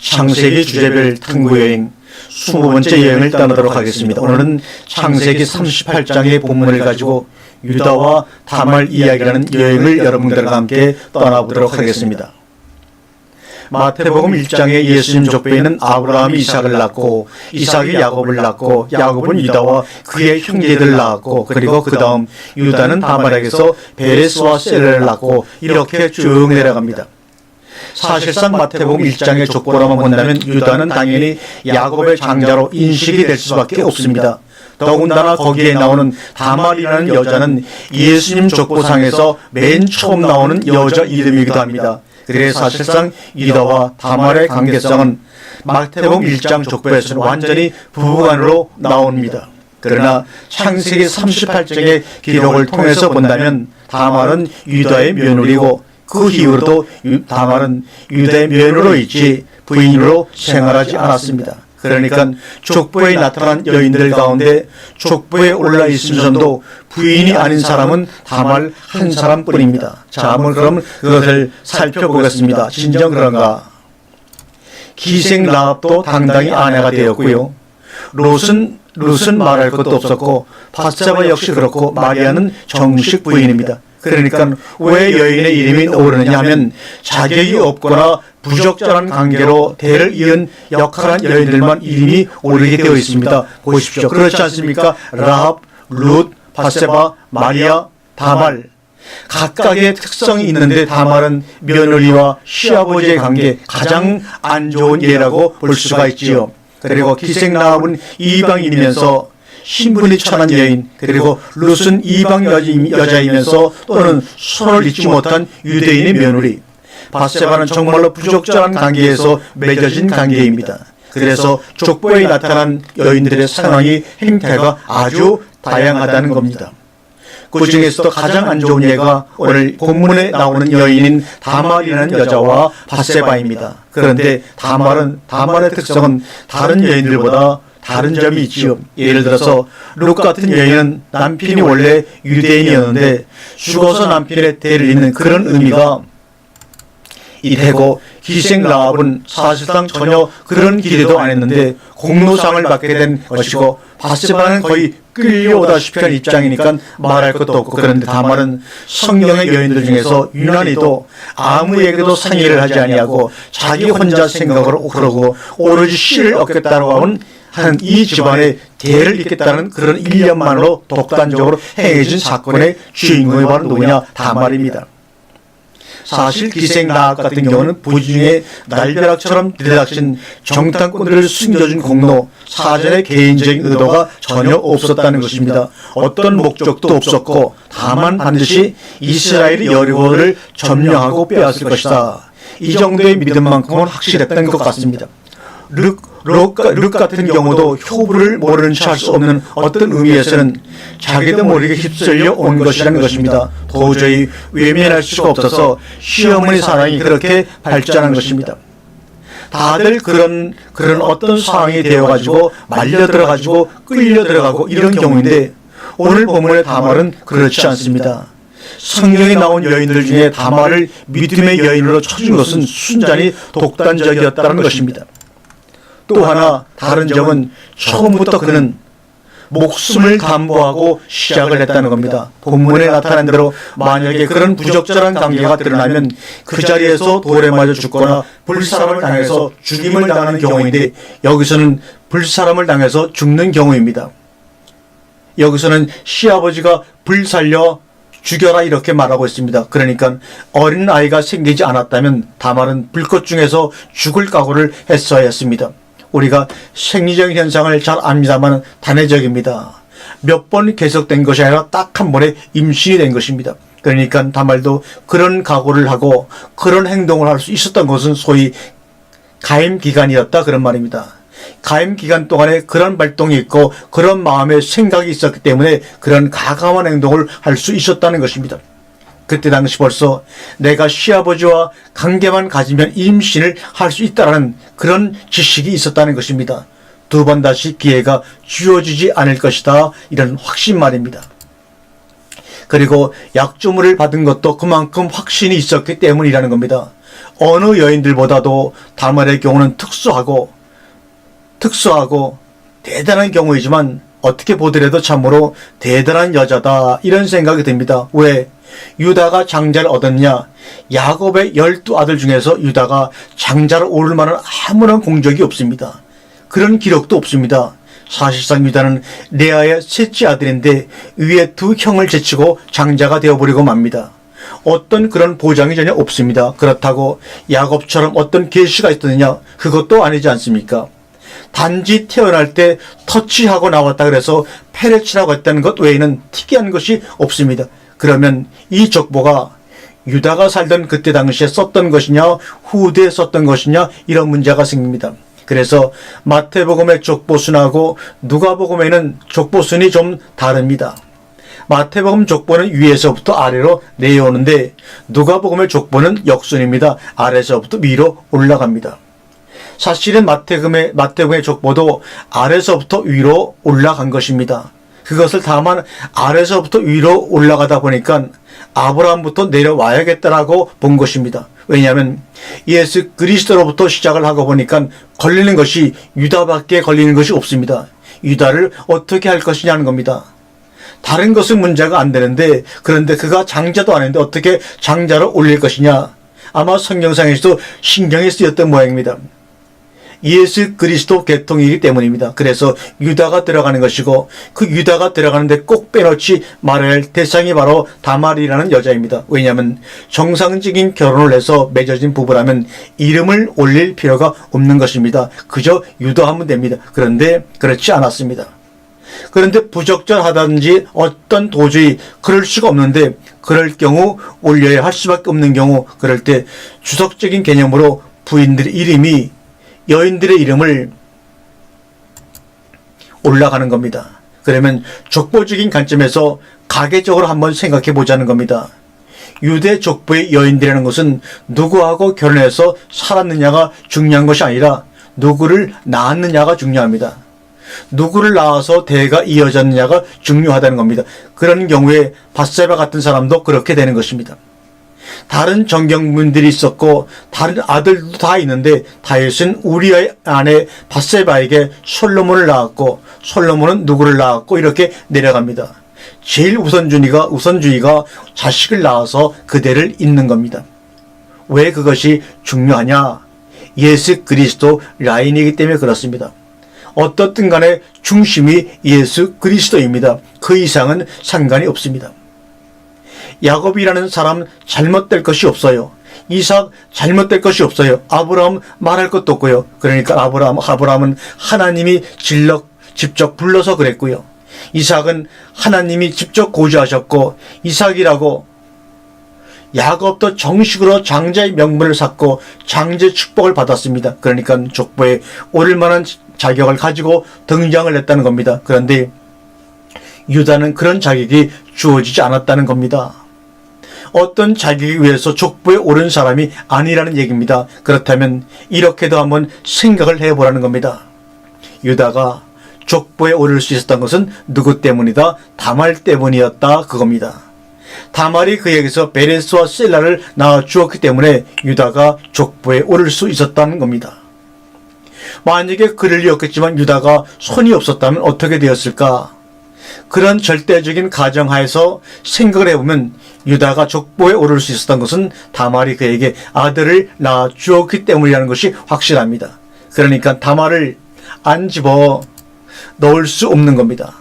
창세기 주제별 탐구 여행 20번째 여행을 떠나도록 하겠습니다. 오늘은 창세기 38장의 본문을 가지고 유다와 다말 이야기라는 여행을 여러분들과 함께 떠나보도록 하겠습니다. 마태복음 1장에 예수님 족보에는 아브라함이 이삭을 낳고 이삭이 야곱을 낳고 야곱은 유다와 그의 형제들을 낳았고 그리고 그 다음 유다는 다말에게서 베레스와 셀을 낳고 이렇게 쭉 내려갑니다. 사실상 마태복음 1장의 족보로만 본다면 유다는 당연히 야곱의 장자로 인식이 될 수밖에 없습니다. 더군다나 거기에 나오는 다말이라는 여자는 예수님 족보상에서 맨 처음 나오는 여자 이름이기도 합니다. 그래서 사실상 유다와 다말의 관계성은 마태복음 1장 족보에서는 완전히 부부간으로 나옵니다. 그러나 창세기 38장의 기록을 통해서 본다면 다말은 유다의 며느리고 그 이후로도 다말은 유다의 며느리로 있지 부인으로 생활하지 않았습니다. 그러니까 족보에 나타난 여인들 가운데 족보에 올라 있으면서도 부인이 아닌 사람은 다말 한 사람뿐입니다. 자, 한번 그럼 그것을 살펴보겠습니다. 진정 그런가? 기생 라합도 당당히 아내가 되었고요. 롯은 롯은 말할 것도 없었고 바세바 역시 그렇고 마리아는 정식 부인입니다. 그러니까 왜 여인의 이름이 오르느냐 하면 자격이 없거나 부적절한 관계로 대를 이은 역할한 여인들만 이름이 오르게 되어 있습니다. 보십시오. 그렇지 않습니까? 라합, 룻, 바세바, 마리아, 다말. 각각의 특성이 있는데 다말은 며느리와 시아버지의 관계 가장 안 좋은 예라고 볼 수가 있지요. 그리고 기생 라합은 이방인이면서 신분이 천한 여인 그리고 룻은 이방 여자이면서 또는 손을 잇지 못한 유대인의 며느리 바세바는 정말로 부적절한 관계에서 맺어진 관계입니다. 그래서 족보에 나타난 여인들의 상황이 행태가 아주 다양하다는 겁니다. 그 중에서도 가장 안 좋은 예가 오늘 본문에 나오는 여인인 다말이라는 여자와 바세바입니다. 그런데 다말은 다말의 특성은 다른 여인들보다 다른 점이 있지요. 예를 들어서 룩 같은 여인은 남편이 원래 유대인이었는데 죽어서 남편의 대를 잇는 그런 의미가 이 되고 희생 라합은 사실상 전혀 그런 기대도 안 했는데 공로상을 받게 된 것이고 바세바는 거의 끌려오다시피 한 입장이니까 말할 것도 없고 그런데 다말은 성경의 여인들 중에서 유난히도 아무에게도 상의를 하지 아니하고 자기 혼자 생각으로 그러고 오로지 씨를 얻겠다고 하는 하는 이 집안의 대를 잇겠다는 그런 일념만으로 독단적으로 행해진 사건의 주인공이 바로 누구냐 다 말입니다. 사실 기생 라합 같은 경우는 부중에 날벼락처럼 들이닥친 정탐꾼들을 숨겨준 공로, 사전의 개인적인 의도가 전혀 없었다는 것입니다. 어떤 목적도 없었고 다만 반드시 이스라엘이 여리고를 점령하고 빼앗을 것이다. 이 정도의 믿음만큼은 확실했던 것 같습니다. 륵, 륵, 륵 같은 경우도 효부를 모르는 척할수 없는 어떤 의미에서는 자기도 모르게 휩쓸려 온 것이라는 것입니다. 도저히 외면할 수가 없어서 시어머니 사랑이 그렇게 발전한 것입니다. 다들 그런 그런 어떤 상황이 되어가지고 말려 들어가지고 끌려 들어가고 이런 경우인데 오늘 본문의 다말은 그렇지 않습니다. 성경에 나온 여인들 중에 다말을 믿음의 여인으로 쳐준 것은 순전히 독단적이었다는 것입니다. 또 하나 다른 점은 처음부터 그는 목숨을 담보하고 시작을 했다는 겁니다. 본문에 나타난 대로 만약에 그런 부적절한 관계가 드러나면 그 자리에서 돌에 맞아 죽거나 불사람을 당해서 죽임을 당하는 경우인데 여기서는 불사람을 당해서 죽는 경우입니다. 여기서는 시아버지가 불살려 죽여라 이렇게 말하고 있습니다. 그러니까 어린 아이가 생기지 않았다면 다말은 불꽃 중에서 죽을 각오를 했어야 했습니다. 우리가 생리적인 현상을 잘 압니다만 단회적입니다. 몇 번 계속된 것이 아니라 딱 한 번에 임신이 된 것입니다. 그러니까 다말도 그런 각오를 하고 그런 행동을 할 수 있었던 것은 소위 가임 기간이었다 그런 말입니다. 가임 기간 동안에 그런 발동이 있고 그런 마음의 생각이 있었기 때문에 그런 가감한 행동을 할 수 있었다는 것입니다. 그때 당시 벌써 내가 시아버지와 관계만 가지면 임신을 할 수 있다라는 그런 지식이 있었다는 것입니다. 두 번 다시 기회가 주어지지 않을 것이다. 이런 확신 말입니다. 그리고 약조물을 받은 것도 그만큼 확신이 있었기 때문이라는 겁니다. 어느 여인들보다도 다말의 경우는 특수하고 특수하고 대단한 경우이지만 어떻게 보더라도 참으로 대단한 여자다 이런 생각이 듭니다. 왜? 유다가 장자를 얻었냐? 야곱의 열두 아들 중에서 유다가 장자를 오를 만한 아무런 공적이 없습니다. 그런 기록도 없습니다. 사실상 유다는 레아의 셋째 아들인데 위에 두 형을 제치고 장자가 되어버리고 맙니다. 어떤 그런 보장이 전혀 없습니다. 그렇다고 야곱처럼 어떤 계시가 있었느냐? 그것도 아니지 않습니까? 단지 태어날 때 터치하고 나왔다 그래서 페레치라고 했다는 것 외에는 특이한 것이 없습니다. 그러면 이 족보가 유다가 살던 그때 당시에 썼던 것이냐 후대에 썼던 것이냐 이런 문제가 생깁니다. 그래서 마태복음의 족보순하고 누가복음에는 족보순이 좀 다릅니다. 마태복음 족보는 위에서부터 아래로 내려오는데 누가복음의 족보는 역순입니다. 아래서부터 위로 올라갑니다. 사실은 마태금의 마태복음의 족보도 아래서부터 위로 올라간 것입니다. 그것을 다만 아래서부터 위로 올라가다 보니까 아브라함부터 내려와야겠다라고 본 것입니다. 왜냐하면 예수 그리스도로부터 시작을 하고 보니까 걸리는 것이 유다밖에 걸리는 것이 없습니다. 유다를 어떻게 할 것이냐는 겁니다. 다른 것은 문제가 안 되는데 그런데 그가 장자도 아닌데 어떻게 장자를 올릴 것이냐 아마 성경상에서도 신경이 쓰였던 모양입니다. 예수 그리스도 계통이기 때문입니다. 그래서 유다가 들어가는 것이고 그 유다가 들어가는데 꼭 빼놓지 말아야 할 대상이 바로 다말이라는 여자입니다. 왜냐하면 정상적인 결혼을 해서 맺어진 부부라면 이름을 올릴 필요가 없는 것입니다. 그저 유도하면 됩니다. 그런데 그렇지 않았습니다. 그런데 부적절하다든지 어떤 도저히 그럴 수가 없는데 그럴 경우 올려야 할 수밖에 없는 경우 그럴 때 주석적인 개념으로 부인들의 이름이 여인들의 이름을 올라가는 겁니다. 그러면 족보적인 관점에서 가계적으로 한번 생각해 보자는 겁니다. 유대 족보의 여인들이라는 것은 누구하고 결혼해서 살았느냐가 중요한 것이 아니라 누구를 낳았느냐가 중요합니다. 누구를 낳아서 대가 이어졌느냐가 중요하다는 겁니다. 그런 경우에 바세바 같은 사람도 그렇게 되는 것입니다. 다른 정경문들이 있었고 다른 아들도 다 있는데 다윗은 우리의 아내 바세바에게 솔로몬을 낳았고 솔로몬은 누구를 낳았고 이렇게 내려갑니다. 제일 우선주의가 우선주의가 자식을 낳아서 그대를 잇는 겁니다. 왜 그것이 중요하냐? 예수 그리스도 라인이기 때문에 그렇습니다. 어떻든 간에 중심이 예수 그리스도입니다. 그 이상은 상관이 없습니다. 야곱이라는 사람 잘못될 것이 없어요. 이삭 잘못될 것이 없어요. 아브라함 말할 것도 없고요. 그러니까 아브라함 아브라함은 하나님이 질러 직접 불러서 그랬고요. 이삭은 하나님이 직접 고지하셨고 이삭이라고 야곱도 정식으로 장자의 명분을 샀고 장제 축복을 받았습니다. 그러니까 족보에 오를 만한 자격을 가지고 등장을 했다는 겁니다. 그런데 유다는 그런 자격이 주어지지 않았다는 겁니다. 어떤 자격에 위해서 족보에 오른 사람이 아니라는 얘기입니다. 그렇다면 이렇게도 한번 생각을 해보라는 겁니다. 유다가 족보에 오를 수 있었던 것은 누구 때문이다? 다말 때문이었다. 그겁니다. 다말이 그에게서 베레스와 셀라를 낳아 주었기 때문에 유다가 족보에 오를 수 있었다는 겁니다. 만약에 그럴 리 없겠지만 유다가 손이 없었다면 어떻게 되었을까? 그런 절대적인 가정하에서 생각을 해보면 유다가 족보에 오를 수 있었던 것은 다말이 그에게 아들을 낳아 주었기 때문이라는 것이 확실합니다. 그러니까 다말을 안 집어 넣을 수 없는 겁니다.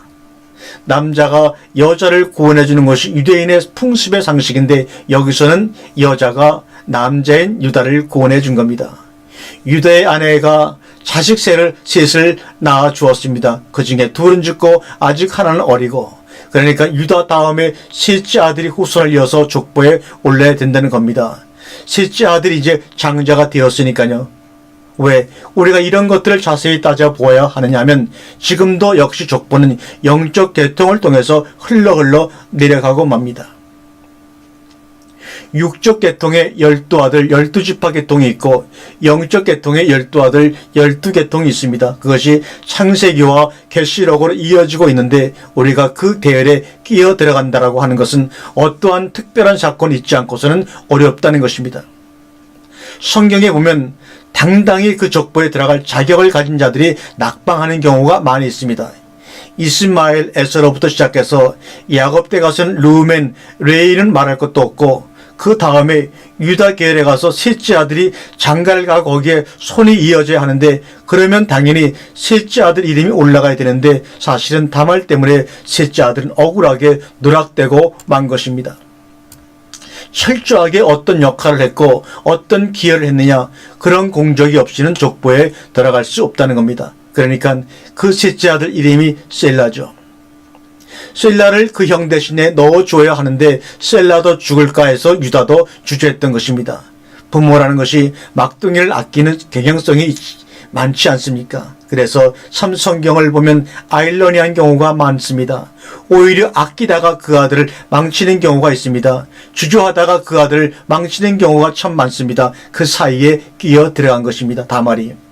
남자가 여자를 구원해 주는 것이 유대인의 풍습의 상식인데 여기서는 여자가 남자인 유다를 구원해 준 겁니다. 유다의 아내가 자식 셋을, 셋을 낳아 주었습니다. 그 중에 둘은 죽고 아직 하나는 어리고 그러니까 유다 다음에 셋째 아들이 후손을 이어서 족보에 올라야 된다는 겁니다. 셋째 아들이 이제 장자가 되었으니까요. 왜 우리가 이런 것들을 자세히 따져보아야 하느냐 하면 지금도 역시 족보는 영적 계통을 통해서 흘러 흘러 내려가고 맙니다. 육적 계통의 열두 아들 열두 지파 계통이 있고 영적 계통의 열두 아들 열두 계통이 있습니다. 그것이 창세기와 계시록으로 이어지고 있는데 우리가 그 대열에 끼어 들어간다라고 하는 것은 어떠한 특별한 사건이 있지 않고서는 어렵다는 것입니다. 성경에 보면 당당히 그 족보에 들어갈 자격을 가진 자들이 낙방하는 경우가 많이 있습니다. 이스마엘 에서로부터 시작해서 야곱 때 가서는 루멘, 레이는 말할 것도 없고 그 다음에 유다 계열에 가서 셋째 아들이 장가를 가고 거기에 손이 이어져야 하는데 그러면 당연히 셋째 아들 이름이 올라가야 되는데 사실은 다말 때문에 셋째 아들은 억울하게 누락되고 만 것입니다. 철저하게 어떤 역할을 했고 어떤 기여를 했느냐 그런 공적이 없이는 족보에 들어갈 수 없다는 겁니다. 그러니까 그 셋째 아들 이름이 셀라죠. 셀라를 그 형 대신에 넣어줘야 하는데 셀라도 죽을까 해서 유다도 주저했던 것입니다. 부모라는 것이 막둥이를 아끼는 경향성이 많지 않습니까? 그래서 참 성경을 보면 아일러니한 경우가 많습니다. 오히려 아끼다가 그 아들을 망치는 경우가 있습니다. 주저하다가 그 아들을 망치는 경우가 참 많습니다. 그 사이에 끼어 들어간 것입니다. 다말이.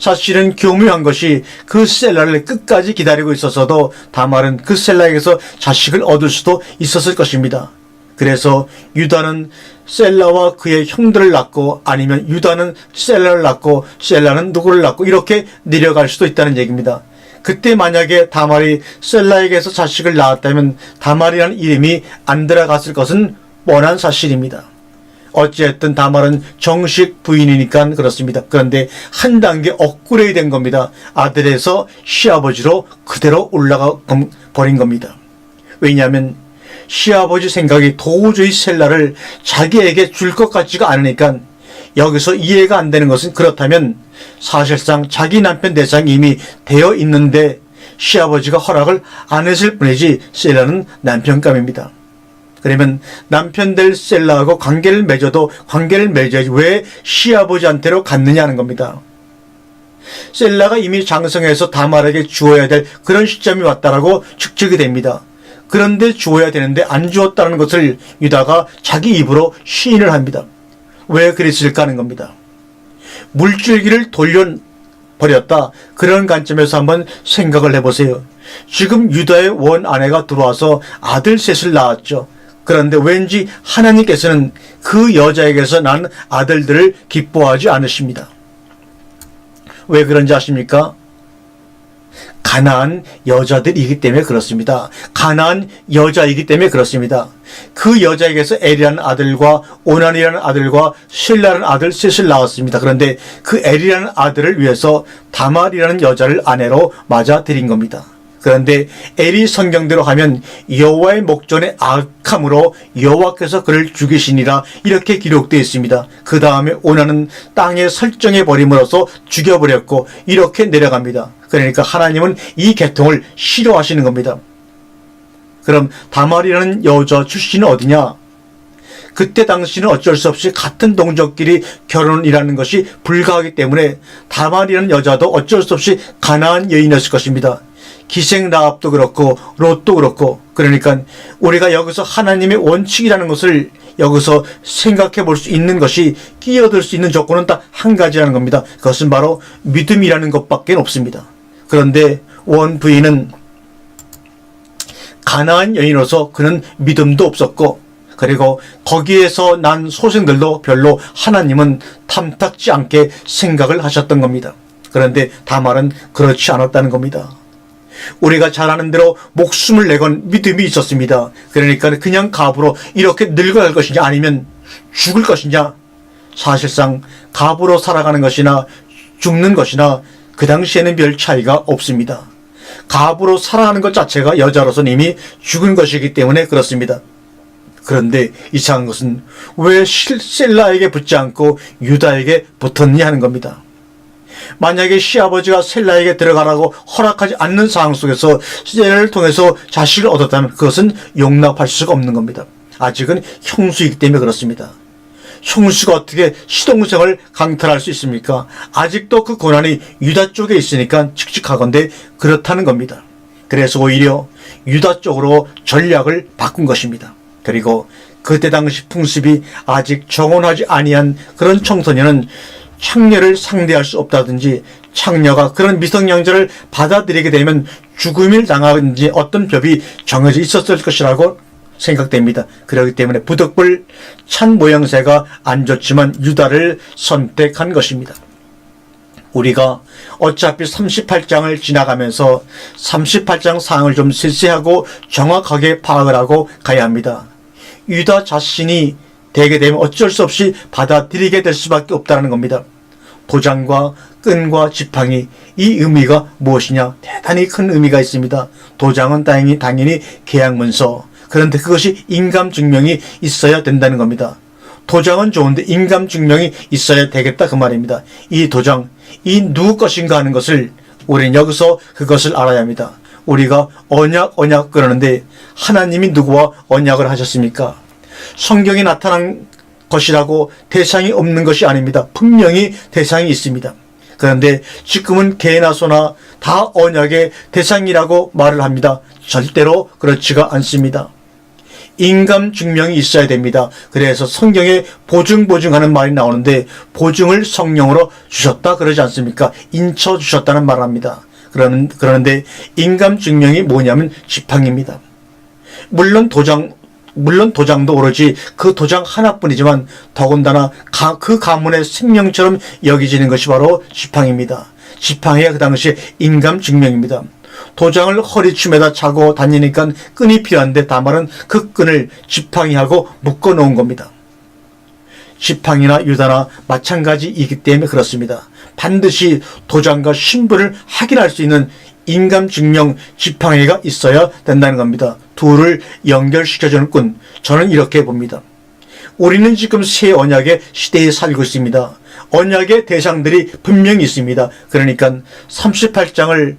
사실은 교묘한 것이 그 셀라를 끝까지 기다리고 있었어도 다말은 그 셀라에게서 자식을 얻을 수도 있었을 것입니다. 그래서 유다는 셀라와 그의 형들을 낳고 아니면 유다는 셀라를 낳고 셀라는 누구를 낳고 이렇게 내려갈 수도 있다는 얘기입니다. 그때 만약에 다말이 셀라에게서 자식을 낳았다면 다말이라는 이름이 안 들어갔을 것은 뻔한 사실입니다. 어찌됐든 다말은 정식 부인이니까 그렇습니다. 그런데 한 단계 업그레이드 된 겁니다. 아들에서 시아버지로 그대로 올라가 버린 겁니다. 왜냐하면 시아버지 생각이 도저히 셀라를 자기에게 줄 것 같지가 않으니까 여기서 이해가 안 되는 것은 그렇다면 사실상 자기 남편 대상이 이미 되어 있는데 시아버지가 허락을 안 했을 뿐이지 셀라는 남편감입니다. 그러면 남편 될 셀라하고 관계를 맺어도 관계를 맺어야지 왜 시아버지한테로 갔느냐는 겁니다. 셀라가 이미 장성해서 다말에게 주어야 될 그런 시점이 왔다라고 측측이 됩니다. 그런데 주어야 되는데 안 주었다는 것을 유다가 자기 입으로 시인을 합니다. 왜 그랬을까 하는 겁니다. 물줄기를 돌려 버렸다. 그런 관점에서 한번 생각을 해보세요. 지금 유다의 원 아내가 들어와서 아들 셋을 낳았죠. 그런데 왠지 하나님께서는 그 여자에게서 난 아들들을 기뻐하지 않으십니다. 왜 그런지 아십니까? 가난한 여자들이기 때문에 그렇습니다. 가난한 여자이기 때문에 그렇습니다. 그 여자에게서 엘이라는 아들과 오난이라는 아들과 실라라는 아들 셋을 낳았습니다. 그런데 그 엘이라는 아들을 위해서 다말이라는 여자를 아내로 맞아들인 겁니다. 그런데 엘이 성경대로 하면 여호와의 목전에 악함으로 여호와께서 그를 죽이시니라 이렇게 기록되어 있습니다. 그 다음에 오나는 땅에 설정해 버림으로써 죽여버렸고 이렇게 내려갑니다. 그러니까 하나님은 이 계통을 싫어하시는 겁니다. 그럼 다말이라는 여자 출신은 어디냐? 그때 당시는 어쩔 수 없이 같은 동족끼리 결혼이라는 것이 불가하기 때문에 다말이라는 여자도 어쩔 수 없이 가난한 여인이었을 것입니다. 기생 라합도 그렇고 롯도 그렇고 그러니까 우리가 여기서 하나님의 원칙이라는 것을 여기서 생각해 볼 수 있는 것이 끼어들 수 있는 조건은 딱 한 가지라는 겁니다. 그것은 바로 믿음이라는 것밖에 없습니다. 그런데 원 부인은 가나안 여인으로서 그는 믿음도 없었고 그리고 거기에서 난 소생들도 별로 하나님은 탐탁지 않게 생각을 하셨던 겁니다. 그런데 다말은 그렇지 않았다는 겁니다. 우리가 잘 아는 대로 목숨을 내건 믿음이 있었습니다. 그러니까 그냥 갑으로 이렇게 늙어갈 것이냐 아니면 죽을 것이냐 사실상 갑으로 살아가는 것이나 죽는 것이나 그 당시에는 별 차이가 없습니다. 갑으로 살아가는 것 자체가 여자로서는 이미 죽은 것이기 때문에 그렇습니다. 그런데 이상한 것은 왜 셀라에게 붙지 않고 유다에게 붙었냐 하는 겁니다. 만약에 시아버지가 셀라에게 들어가라고 허락하지 않는 상황 속에서 셀라를 통해서 자식을 얻었다면 그것은 용납할 수가 없는 겁니다. 아직은 형수이기 때문에 그렇습니다. 형수가 어떻게 시동생을 강탈할 수 있습니까? 아직도 그 권한이 유다 쪽에 있으니까 칙칙하건데 그렇다는 겁니다. 그래서 오히려 유다 쪽으로 전략을 바꾼 것입니다. 그리고 그때 당시 풍습이 아직 정원하지 아니한 그런 청소년은 창녀를 상대할 수 없다든지 창녀가 그런 미성년자를 받아들이게 되면 죽음을 당하든지 어떤 법이 정해져 있었을 것이라고 생각됩니다. 그렇기 때문에 부득불 찬 모양새가 안 좋지만 유다를 선택한 것입니다. 우리가 어차피 38장을 지나가면서 38장 사항을 좀 세세하고 정확하게 파악을 하고 가야 합니다. 유다 자신이 되게 되면 어쩔 수 없이 받아들이게 될 수밖에 없다는 겁니다. 도장과 끈과 지팡이 이 의미가 무엇이냐 대단히 큰 의미가 있습니다. 도장은 당연히 당연히 계약문서 그런데 그것이 인감 증명이 있어야 된다는 겁니다. 도장은 좋은데 인감 증명이 있어야 되겠다 그 말입니다. 이 도장 이 누구 것인가 하는 것을 우리는 여기서 그것을 알아야 합니다. 우리가 언약 언약 그러는데 하나님이 누구와 언약을 하셨습니까? 성경에 나타난 것이라고 대상이 없는 것이 아닙니다. 분명히 대상이 있습니다. 그런데 지금은 개나 소나 다 언약의 대상이라고 말을 합니다. 절대로 그렇지가 않습니다. 인감 증명이 있어야 됩니다. 그래서 성경에 보증 보증하는 말이 나오는데 보증을 성령으로 주셨다 그러지 않습니까? 인쳐 주셨다는 말을 합니다. 그러는 그러는데 인감 증명이 뭐냐면 지팡입니다. 물론 도장 물론 도장도 오로지 그 도장 하나뿐이지만 더군다나 가, 그 가문의 생명처럼 여기지는 것이 바로 지팡입니다. 지팡이가 그 당시에 인감 증명입니다. 도장을 허리춤에다 차고 다니니까 끈이 필요한데 다말은 그 끈을 지팡이하고 묶어 놓은 겁니다. 지팡이나 유다나 마찬가지이기 때문에 그렇습니다. 반드시 도장과 신분을 확인할 수 있는 인감 증명 지팡이가 있어야 된다는 겁니다. 둘을 연결시켜주는 끈. 저는 이렇게 봅니다. 우리는 지금 새 언약의 시대에 살고 있습니다. 언약의 대상들이 분명히 있습니다. 그러니까 38장을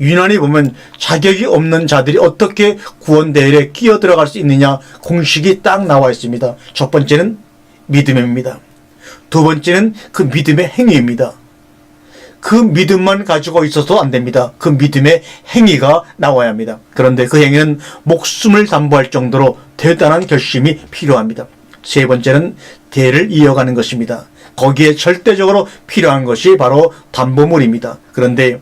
유난히 보면 자격이 없는 자들이 어떻게 구원대회에 끼어 들어갈 수 있느냐 공식이 딱 나와 있습니다. 첫 번째는 믿음입니다. 두 번째는 그 믿음의 행위입니다. 그 믿음만 가지고 있어도 안 됩니다. 그 믿음의 행위가 나와야 합니다. 그런데 그 행위는 목숨을 담보할 정도로 대단한 결심이 필요합니다. 세 번째는 대를 이어가는 것입니다. 거기에 절대적으로 필요한 것이 바로 담보물입니다. 그런데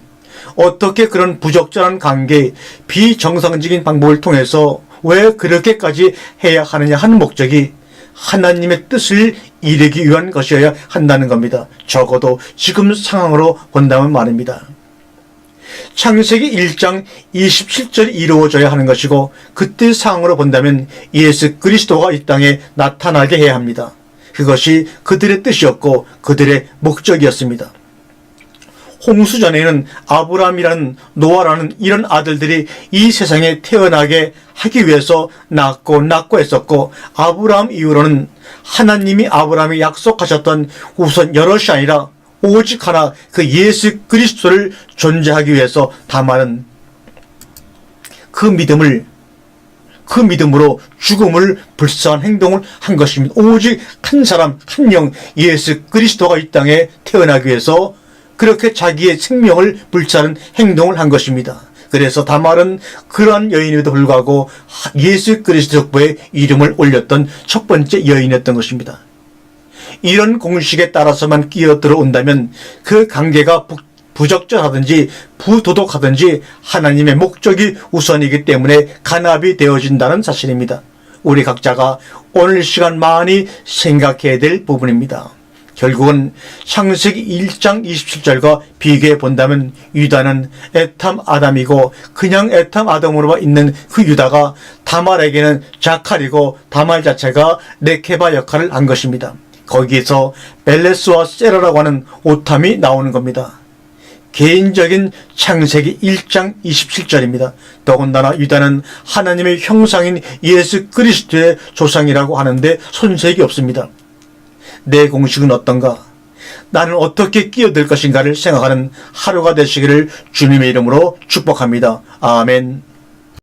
어떻게 그런 부적절한 관계, 비정상적인 방법을 통해서 왜 그렇게까지 해야 하느냐 하는 목적이 하나님의 뜻을 이루기 위한 것이어야 한다는 겁니다. 적어도 지금 상황으로 본다면 말입니다. 창세기 1장 27절이 이루어져야 하는 것이고 그때 상황으로 본다면 예수 그리스도가 이 땅에 나타나게 해야 합니다. 그것이 그들의 뜻이었고 그들의 목적이었습니다. 홍수 전에는 아브라함이라는 노아라는 이런 아들들이 이 세상에 태어나게 하기 위해서 낳고 낳고 했었고 아브라함 이후로는 하나님이 아브라함이 약속하셨던 우선 여럿이 아니라 오직 하나 그 예수 그리스도를 존재하기 위해서 다만은 그 믿음을 그 믿음으로 죽음을 불쌍한 행동을 한 것입니다. 오직 한 사람, 한 영, 예수 그리스도가 이 땅에 태어나기 위해서 그렇게 자기의 생명을 불사는 행동을 한 것입니다. 그래서 다말은 그러한 여인에도 불구하고 예수 그리스도 족보에 이름을 올렸던 첫 번째 여인이었던 것입니다. 이런 공식에 따라서만 끼어 들어 온다면 그 관계가 부적절하든지 부도덕하든지 하나님의 목적이 우선이기 때문에 간압이 되어진다는 사실입니다. 우리 각자가 오늘 시간 많이 생각해야 될 부분입니다. 결국은 창세기 1장 27절과 비교해 본다면 유다는 에탐 아담이고 그냥 에탐 아담으로만 있는 그 유다가 다말에게는 자칼이고 다말 자체가 네케바 역할을 한 것입니다. 거기에서 벨레스와 세라라고 하는 오탐이 나오는 겁니다. 개인적인 창세기 1장 27절입니다. 더군다나 유다는 하나님의 형상인 예수 그리스도의 조상이라고 하는데 손색이 없습니다. 내 공식은 어떤가? 나는 어떻게 끼어들 것인가를 생각하는 하루가 되시기를 주님의 이름으로 축복합니다. 아멘.